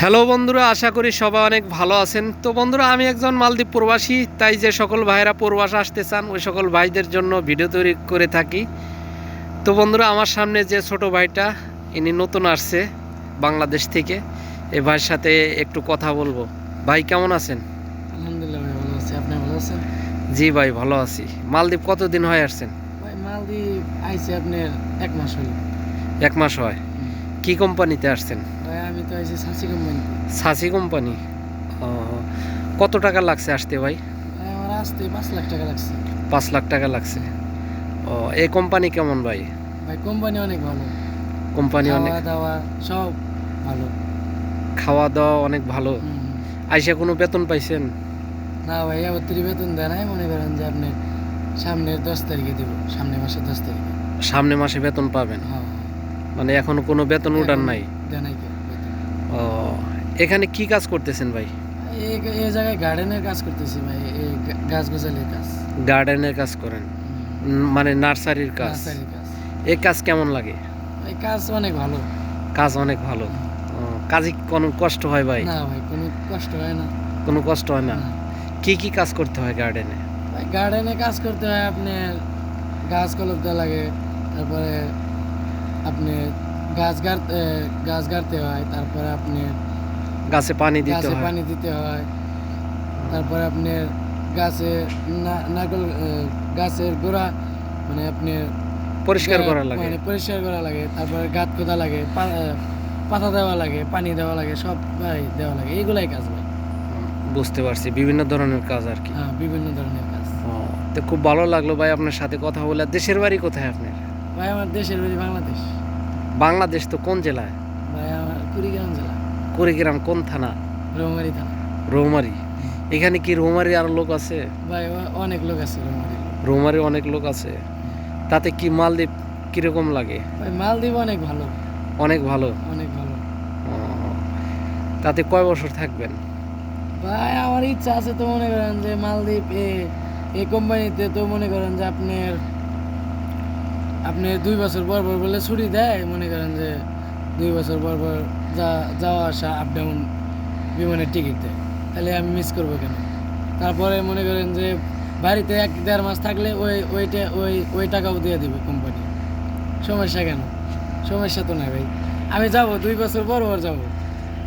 Hello বন্ধুরা আশা করি সবাই অনেক ভালো আছেন। তো বন্ধুরা আমি একজন মালদ্বীপ প্রবাসী তাই যে সকল ভাইরা প্রবাস আসতে চান ওই সকল ভাইদের জন্য ভিডিও তৈরি করে থাকি। তো বন্ধুরা আমার সামনে যে ছোট ভাইটা ইনি নতুন আসছে বাংলাদেশ থেকে। এই ভাইয়ের সাথে একটু কথা বলব। ভাই কেমন আছেন? আলহামদুলিল্লাহ ভাই ভালো আছি। আপনি ভালো আছেন? জি ভাই ভালো আছি। মালদ্বীপ কতদিন হয় আসছেন? ভাই মালদ্বীপ আইছে আপনার এক মাস হলো। এক মাস হয়। কি কোম্পানিতে আসছেন? ভাই আমি তো আইছি সাসি কোম্পানি সাসি কোম্পানি? কত টাকা লাগছে আসতে ভাই? আমার আসতে পাঁচ লাখ টাকা লাগছে। পাঁচ লাখ টাকা লাগছে। ও এই কোম্পানি কেমন ভাই? ভাই কোম্পানি অনেক ভালো। কোম্পানি অনেক খাওয়া দাওয়া সব ভালো। খাওয়া দাওয়া অনেক ভালো। আইসা কোনো বেতন পাইছেন? না ভাই এবার তিরি বেতন দেয় নাই। মনে করেন যে আপনি সামনের দশ তারিখে দেবো সামনের মাসের দশ তারিখে। সামনে মাসে বেতন পাবেন। হ্যাঁ। মানে এখনও কোনো বেতন উঠান নাই। ও এখানে কি কাজ করতেছেন ভাই? এই এই জায়গায় গার্ডেনের কাজ করতেছি ভাই এই গাছ গোছালির কাজ। গার্ডেনের কাজ করেন? মানে নার্সারির কাজ? এই কাজ। কেমন লাগে? এই কাজ অনেক ভালো। কাজ অনেক ভালো। কাজে কোনো কষ্ট হয় ভাই? না ভাই কোনো কষ্ট হয় না। কোনো কষ্ট হয় না। কি কি কাজ করতে হয় গার্ডেনে ভাই গার্ডেনে কাজ করতে হয় আপনার গাছ কলপ দেওয়া লাগে তারপরে আপনি গাছ গাড়তে গাছ গাড়তে হয় তারপরে আপনি গাছে পানি দিতে গাছে হয়। পানি দিতে হয়। তারপরে আপনার গাছে নারকেল গাছের গোড়া মানে আপনি পরিষ্কার করা লাগে। মানে পরিষ্কার করা লাগে তারপরে গাছ খোদা লাগে পাতা দেওয়া লাগে পানি দেওয়া লাগে সব ভাই দেওয়া লাগে এইগুলাই কাজ ভাই। বুঝতে পারছি বিভিন্ন ধরনের কাজ আর কি। হ্যাঁ বিভিন্ন ধরনের কাজ। তো খুব ভালো লাগল ভাই আপনার সাথে কথা বলে। দেশের বাড়ি কোথায় আপনার? ভাই আমার দেশের বাড়ি বাংলাদেশ। বাংলাদেশ তো কোন জেলায়? ভাই আমার কুড়িগ্রাম জেলা। কুড়িগ্রাম কোন থানা? রৌমারি থানা। রৌমারি। এখানে কি রৌমারি আর লোক আছে? ভাই অনেক লোক আছে রৌমারি। রৌমারি অনেক লোক আছে। তাতে কি মালদ্বীপ কীরকম লাগে? ভাই মালদ্বীপ অনেক ভালো। অনেক ভালো? অনেক ভালো। তাতে কয় বছর থাকবেন? ভাই আমার ইচ্ছা আছে তো মনে করেন যে মালদ্বীপ এ এই কোম্পানিতে তো মনে করেন যে আপনার আপনি দুই বছর পর পর বলে ছুটি দেয়, মনে করেন যে দুই বছর পর পর যা, যাওয়া আসা আপ ডাউন বিমানের টিকিট দেয়। তাহলে আমি মিস করব কেন? তারপরে মনে করেন যে বাড়িতে এক দেড় মাস থাকলে ওই, ওইটা, ওই ওই টাকাও দিয়ে দিবে কোম্পানি সমস্যা কেন? সমস্যা তো নাই ভাই। আমি যাব, দুই বছর পর পর যাব।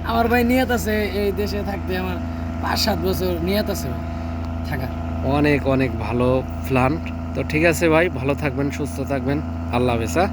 আমার ভাই নিয়ত আছে এই দেশে থাকতে, আমার পাঁচ সাত বছর নিয়ত আছে থাকা অনেক অনেক ভালো প্ল্যান তো ঠিক আছে ভাই ভালো থাকবেন সুস্থ থাকবেন। আল্লাহ হাফেজ হ্যাঁ?